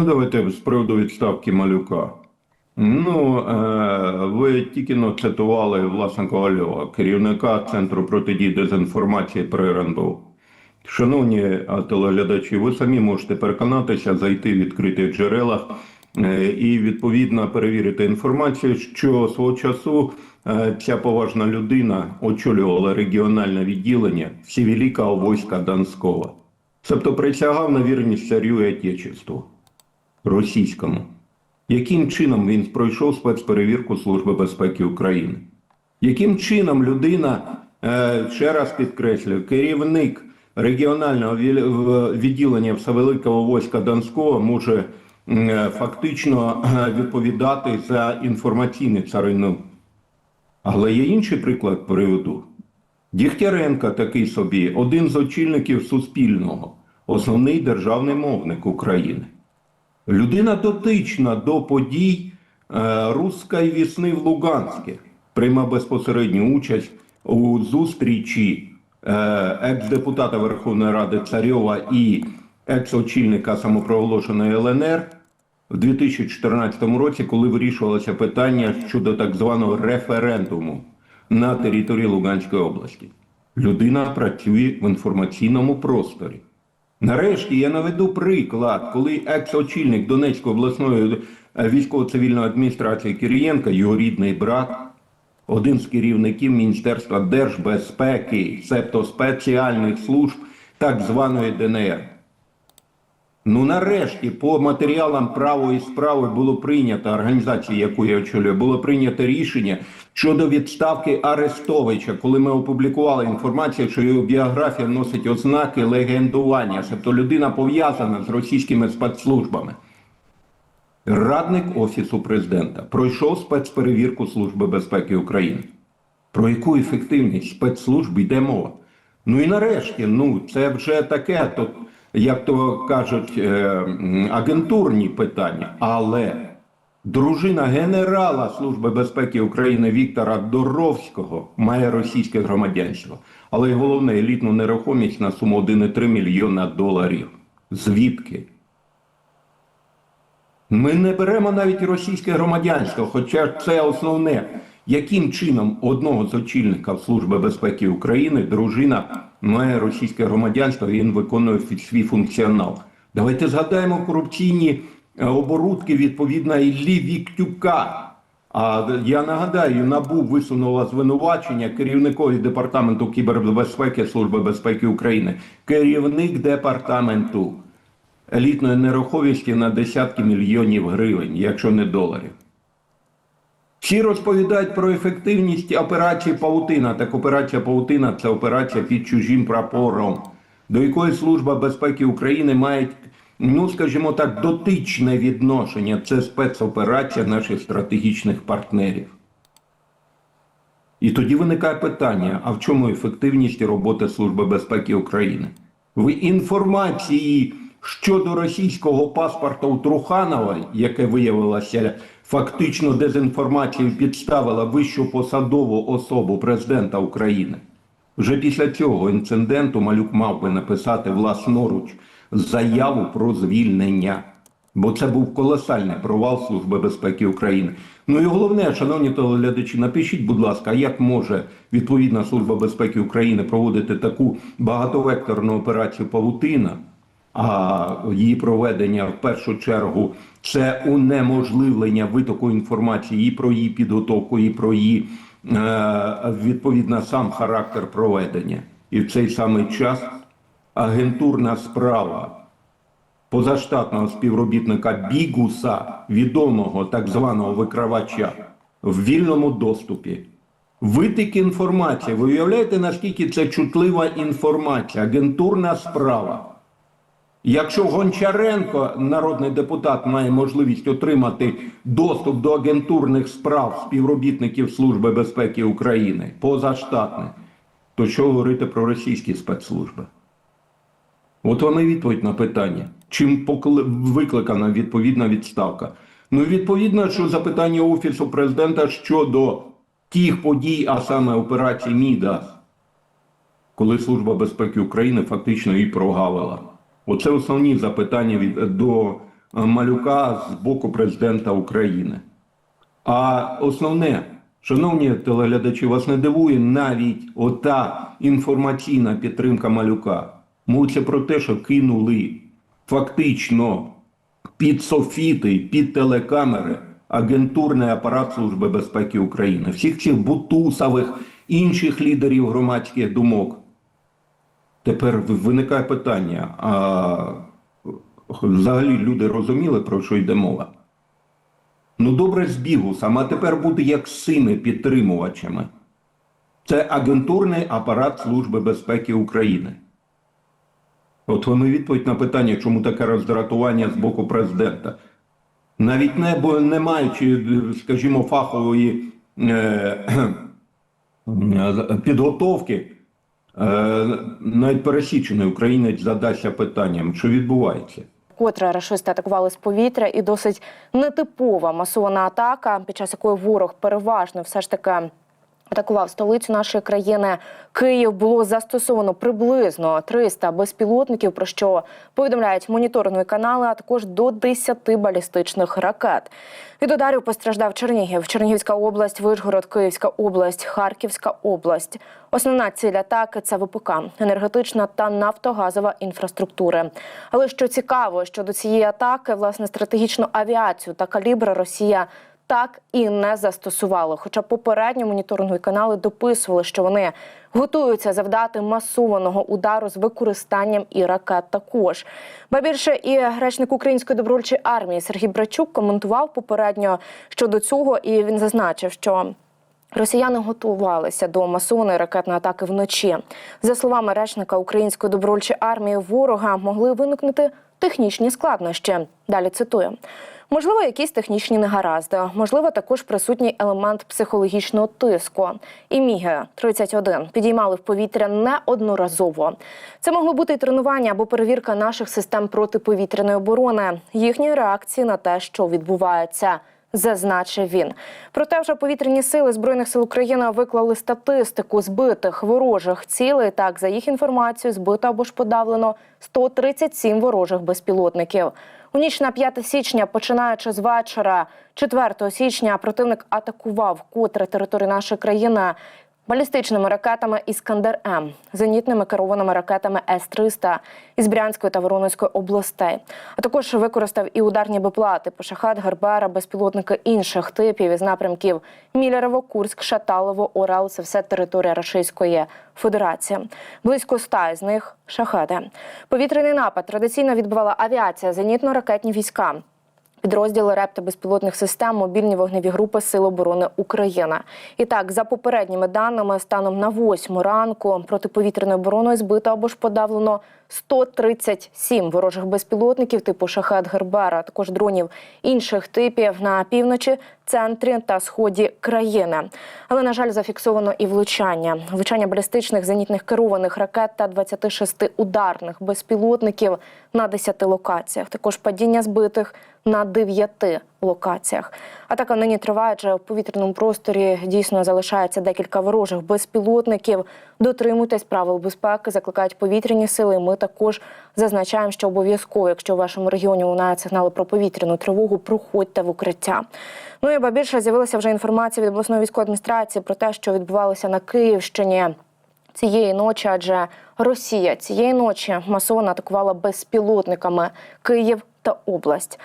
Ну, давайте з приводу відставки малюка. Ну, е, ви тільки но цитували власне Ковальова, керівника Центру протидії дезінформації при РНБО. Шановні телеглядачі, ви самі можете переконатися, зайти в відкритих джерелах е, і відповідно перевірити інформацію, що свого часу е, ця поважна людина очолювала регіональне відділення Всевеликого війська Донського. Тобто присягав на вірність царю і Отечеству російському. Яким чином він пройшов спецперевірку Служби безпеки України? Яким чином людина, е, ще раз підкреслюю, керівник регіонального відділення Всевеликого війська Донського може е, фактично е, відповідати за інформаційну царину? Але є інший приклад приведу. Дігтяренко такий собі, один з очільників Суспільного, основний державний мовник України. Людина дотична до подій е, Руської вісни в Луганське, приймав безпосередню участь у зустрічі е, екс-депутата Верховної Ради Царьова і екс-очільника самопроголошеної ЛНР в 2014 році, коли вирішувалося питання щодо так званого референдуму на території Луганської області. Людина працює в інформаційному просторі. Нарешті я наведу приклад, коли екс-очільник Донецької обласної е, військово-цивільної адміністрації Кирієнка, його рідний брат, один з керівників Міністерства держбезпеки, себто спеціальних служб так званої ДНР. Ну нарешті по матеріалам правої справи було прийнято організації, яку я очолюю, було прийнято рішення щодо відставки Арестовича, коли ми опублікували інформацію, що його біографія носить ознаки легендування, тобто людина пов'язана з російськими спецслужбами. Радник Офісу президента пройшов спецперевірку Служби безпеки України. Про яку ефективність спецслужб йде мова? Ну і нарешті, ну це вже таке, то, як то кажуть, е, агентурні питання. Але дружина генерала Служби безпеки України Віктора Доровського має російське громадянство. Але головне елітну нерухомість на суму 1,3 мільйона доларів. Звідки? Ми не беремо навіть російське громадянство, хоча це основне. Яким чином одного з очільників Служби безпеки України дружина має російське громадянство він виконує свій функціонал? Давайте згадаємо корупційні е, оборудки відповідно Іллі Віктюка. А я нагадаю, НАБУ висунула звинувачення керівникові департаменту кібербезпеки Служби безпеки України. Керівник департаменту елітної нерухомості на десятки мільйонів гривень, якщо не доларів. Всі розповідають про ефективність операції Паутина. Так операція Паутина це операція під чужим прапором, до якої Служба безпеки України має, ну скажімо так, дотичне відношення. Це спецоперація наших стратегічних партнерів. І тоді виникає питання: а в чому ефективність роботи Служби безпеки України? В інформації щодо російського паспорта у Труханова, яке виявилося фактично дезінформацією, підставила вищу посадову особу президента України. Вже після цього інциденту Малюк мав би написати власноруч заяву про звільнення. Бо це був колосальний провал Служби безпеки України. Ну і головне, шановні телеглядачі, напишіть, будь ласка, як може відповідна Служба безпеки України проводити таку багатовекторну операцію Павутина, а її проведення в першу чергу це унеможливлення витоку інформації і про її підготовку, і про її е, відповідно сам характер проведення. І в цей самий час агентурна справа позаштатного співробітника Бігуса, відомого так званого викривача, в вільному доступі. Витик інформації. Ви уявляєте, наскільки це чутлива інформація, агентурна справа. Якщо Гончаренко, народний депутат, має можливість отримати доступ до агентурних справ співробітників Служби безпеки України позаштатних, то що говорити про російські спецслужби? От і відповідь на питання. Чим викликана відповідна відставка? Ну, відповідно, що запитання Офісу президента щодо тих подій, а саме операції Мідас, коли Служба безпеки України фактично її прогавила. Оце основні запитання від... до е, малюка з боку президента України. А основне, шановні телеглядачі, вас не дивує навіть ота інформаційна підтримка малюка. Мовиться про те, що кинули фактично під софіти, під телекамери агентурний апарат Служби безпеки України, всіх цих бутусових інших лідерів громадських думок. Тепер виникає питання: а взагалі люди розуміли, про що йде мова? Ну, добре з бігусом, а тепер буде як цими підтримувачами. Це агентурний апарат Служби безпеки України. От вам і відповідь на питання, чому таке роздратування з боку президента. Навіть не, не маючи, скажімо, фахової е, підготовки, навіть пересічений українець задасться питанням, що відбувається. Котре рашисти атакували з повітря, і досить нетипова масована атака, під час якої ворог переважно все ж таки атакував столицю нашої країни. Київ було застосовано приблизно 300 безпілотників, про що повідомляють моніторингові канали, а також до 10 балістичних ракет. Від ударів постраждав Чернігів, Чернігівська область, Вишгород, Київська область, Харківська область. Основна ціль атаки це ВПК, енергетична та нафтогазова інфраструктури. Але що цікаво, щодо цієї атаки, власне, стратегічну авіацію та калібри Росія так і не застосували. Хоча попередньо моніторингові канали дописували, що вони готуються завдати масованого удару з використанням і ракет. Також ба більше і речник української добровольчої армії Сергій Брачук коментував попередньо щодо цього, і він зазначив, що. Росіяни готувалися до масованої ракетної атаки вночі. За словами речника української добровольчої армії, ворога могли виникнути технічні складнощі. Далі цитую. Можливо, якісь технічні негаразди, можливо, також присутній елемент психологічного тиску. І міги 31 підіймали в повітря неодноразово. Це могло бути і тренування або перевірка наших систем протиповітряної оборони, їхньої реакції на те, що відбувається. Зазначив він. Проте вже повітряні сили збройних сил України виклали статистику збитих ворожих цілей. Так, за їх інформацією, збито або ж подавлено 137 ворожих безпілотників. У ніч на 5 січня, починаючи з вечора, 4 січня, противник атакував котре територію нашої країни балістичними ракетами Іскандер М, зенітними керованими ракетами С-300 із Брянської та Воронезької областей. А також використав і ударні биплати по шахат, Гербера, безпілотники інших типів із напрямків Мілерово, Курськ, Шаталово, Орел. Це все територія Російської Федерації. Близько ста з них шахеди. Повітряний напад традиційно відбивала авіація, зенітно-ракетні війська. Підрозділи РЕП та безпілотних систем, мобільні вогневі групи Сил оборони України. І так, за попередніми даними, станом на 8 ранку протиповітряною обороною збито або ж подавлено 137 ворожих безпілотників типу шахет Гербера, також дронів інших типів на півночі, центрі та сході країни. Але на жаль, зафіксовано і влучання. Влучання балістичних зенітних керованих ракет та 26 ударних безпілотників на 10 локаціях. Також падіння збитих на 9 локаціях. Атака нині триває, адже в повітряному просторі дійсно залишається декілька ворожих безпілотників. Дотримуйтесь правил безпеки, закликають повітряні сили. Ми також зазначаємо, що обов'язково, якщо в вашому регіоні лунають сигнали про повітряну тривогу, проходьте в укриття. Ну і ба більше з'явилася вже інформація від обласної військової адміністрації про те, що відбувалося на Київщині. Цієї ночі, адже Росія цієї ночі масово атакувала безпілотниками Київ та область.